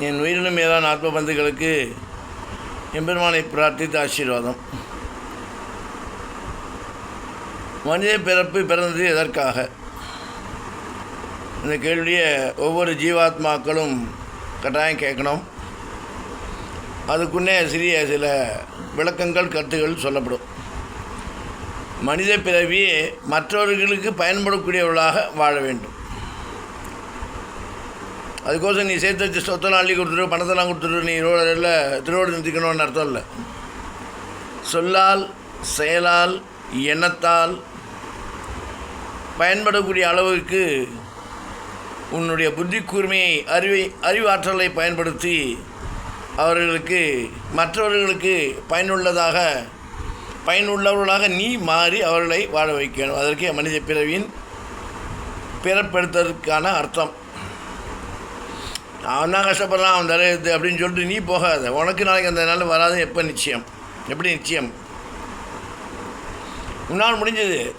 என் உயிரினும் மேலான ஆத்ம பந்துகளுக்கு எம்பெருமானை பிரார்த்தித்து ஆசீர்வாதம். மனித பிறப்பு பிறந்தது எதற்காக? இந்த கேள்வியை ஒவ்வொரு ஜீவாத்மாக்களும் கட்டாயம் கேட்கணும். அதுக்குன்னே சிறிய சில விளக்கங்கள் கருத்துகள் சொல்லப்படும். மனித பிறவி மற்றவர்களுக்கு பயன்படக்கூடியவர்களாக வாழ வேண்டும். அதுக்கோசம் நீ சேர்த்து வச்சு சொத்தெல்லாம் அள்ளி கொடுத்துட்டு பணத்தெல்லாம் கொடுத்துட்டு நீ ரோடில் திருவோடு நிறுத்திக்கணும்னு அர்த்தம் இல்லை. சொல்லால் செயலால் எண்ணத்தால் பயன்படக்கூடிய அளவுக்கு உன்னுடைய புத்தி கூர்மையை அறிவை அறிவாற்றலை பயன்படுத்தி அவர்களுக்கு மற்றவர்களுக்கு பயனுள்ளதாக பயனுள்ளவர்களாக நீ மாறி அவர்களை வாழ வைக்கணும். அதற்கே மனித பிறவியின் பிறப்பெடுத்ததற்கான அர்த்தம். அவன் தான் கஷ்டப்படுறான் அவன் தரையுது அப்படின்னு சொல்லிட்டு நீ போகாத. உனக்கு நாளைக்கு அந்த நாள் வராது எப்போ நிச்சயம்? எப்படி நிச்சயம்? உன்னால் முடிஞ்சது.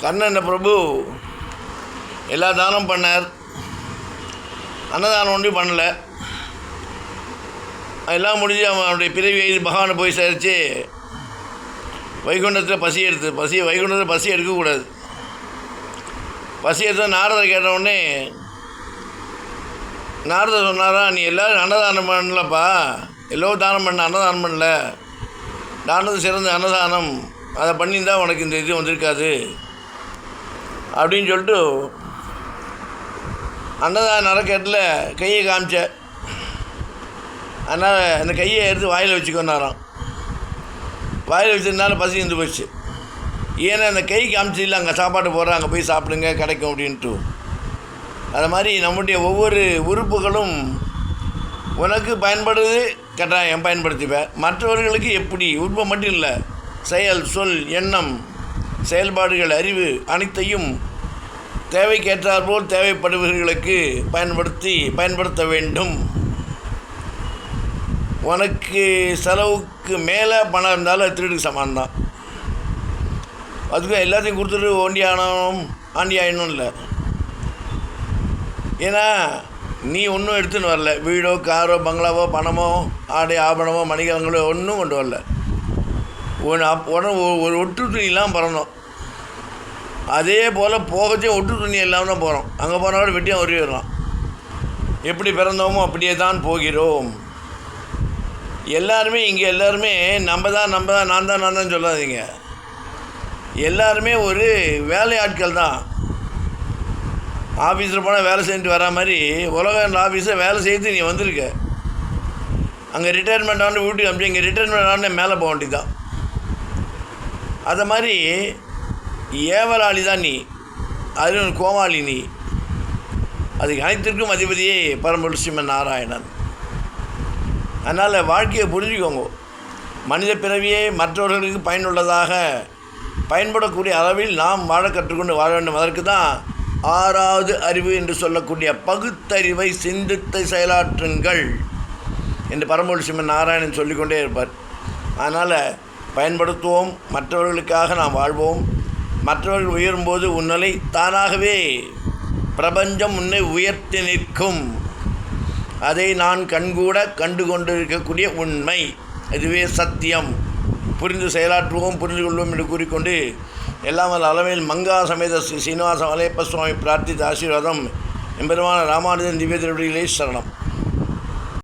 கண்ணன் பிரபு எல்லா தானம் பண்ணார். அன்னதானம் ஒன்றும் பண்ணலை. எல்லாம் முடிஞ்சு அவனுடைய பிறவி எழுதி பகவானை போய் சரித்து வைகுண்டத்தில் பசி எடுத்து பசி வைகுண்டத்தில் பசி எடுக்கக்கூடாது. பசி எடுத்து நாரதை கேட்டவுடனே நாரத சொன்னாரா நீ எல்லோரும் அன்னதானம் பண்ணலப்பா. எல்லோரும் தானம் பண்ண அன்னதானம் பண்ணல. தானது சிறந்த அன்னதானம். அதை பண்ணியிருந்தா உனக்கு இந்த இது வந்திருக்காது. அப்படின்னு சொல்லிட்டு அன்னதானம் நடக்கிறதுல கையை காமிச்ச. அதனால் அந்த கையை எடுத்து வாயில் வச்சுக்கொண்டாராம் வாயில் வச்சதுனால பசி இருந்து போச்சு. ஏன்னா அந்த கை காமிச்சு இல்லை அங்கே சாப்பாடு போடுறோம் அங்கே போய் சாப்பிடுங்க கிடைக்கும் அப்படின்ட்டு. அது மாதிரி நம்முடைய ஒவ்வொரு உறுப்புகளும் உனக்கு பயன்படுது கட்டாயம் பயன்படுத்திப்பேன் மற்றவர்களுக்கு எப்படி? உருவம் மட்டும் இல்லை. செயல் சொல் எண்ணம் செயல்பாடுகள் அறிவு அனைத்தையும் தேவைக்கேற்றாற்போல் தேவைப்படுபவர்களுக்கு பயன்படுத்தி பயன்படுத்த வேண்டும். உனக்கு செலவுக்கு மேலே பணம் இருந்தாலும் திருடுக்கு சமானம் தான் அதுக்கு எல்லாத்தையும் கொடுத்துட்டு ஒண்டி ஆனாலும் ஆண்டி ஆயிடணும் இல்லை. ஏன்னா நீ ஒன்றும் எடுத்துன்னு வரல. வீடோ காரோ பங்களாவோ பணமோ ஆடை ஆபணமோ மணிகலங்களோ ஒன்றும் கொண்டு வரல. ஒன்று அப் உடனே ஒரு- ஒரு ஒட்டு துணியெல்லாம் பறந்தோம். அதே போல் போகச்சே ஒட்டு துணி இல்லாமல் தான் போகிறோம் அங்கே போனவோட வெட்டியாக ஒரே வரலாம் எப்படி பிறந்தோமோ அப்படியே தான் போகிறோம். எல்லாருமே இங்கே எல்லாருமே நம்ம தான் நம்ம தான் நான் தான் நான் தான் சொல்லாதீங்க. எல்லாருமே ஒரு வேலையாட்கள் தான். ஆஃபீஸில் போனால் வேலை செஞ்சுட்டு வரா மாதிரி உலக ஆஃபீஸில் வேலை செய்து நீ வந்திருக்க. அங்கே ரிட்டையர்மெண்ட் ஆண்டு வீட்டுக்கு அனுப்பி இங்கே ரிட்டையர்மெண்ட் ஆண்டு மேலே போக வேண்டியதான் அதை மாதிரி ஏவலாளி தான் நீ. அது ஒரு கோமாளி நீ. அதுக்கு அனைத்திற்கும் அதிபதியே பரம்பொருள் ஸ்ரீமன் நாராயணன். அதனால் வாழ்க்கையை புரிஞ்சுக்கோங்க. மனித பிறவியே மற்றவர்களுக்கு பயனுள்ளதாக பயன்படக்கூடிய அளவில் நாம் வாழ கற்றுக்கொண்டு வாழ வேண்டும். அதற்கு தான் ஆறாவது அறிவு என்று சொல்லக்கூடிய பகுத்தறிவை சிந்தித்து செயலாற்றுங்கள் என்று பரம்பொருள் சிம்மன் நாராயணன் சொல்லிக்கொண்டே இருப்பார். அதனால் பயன்படுத்துவோம் மற்றவர்களுக்காக நாம் வாழ்வோம். மற்றவர்கள் உயரும்போது உன்னிலை தானாகவே பிரபஞ்சம் உன்னை உயர்த்தி நிற்கும். அதை நான் கண்கூட கண்டு கொண்டிருக்கக்கூடிய உண்மை. இதுவே சத்தியம். புரிந்து செயலாற்றுவோம் புரிந்து கொள்வோம் என்று கூறிக்கொண்டு எல்லாம் வல்ல அளவில் மங்கா சமேத ஸ்ரீ சீனிவாச வலையப்ப சுவாமி பிரார்த்தித்த ஆசீர்வாதம் எம்பெருமான ராமானுஜன் திவ்ய திருவடிகளே சரணம்.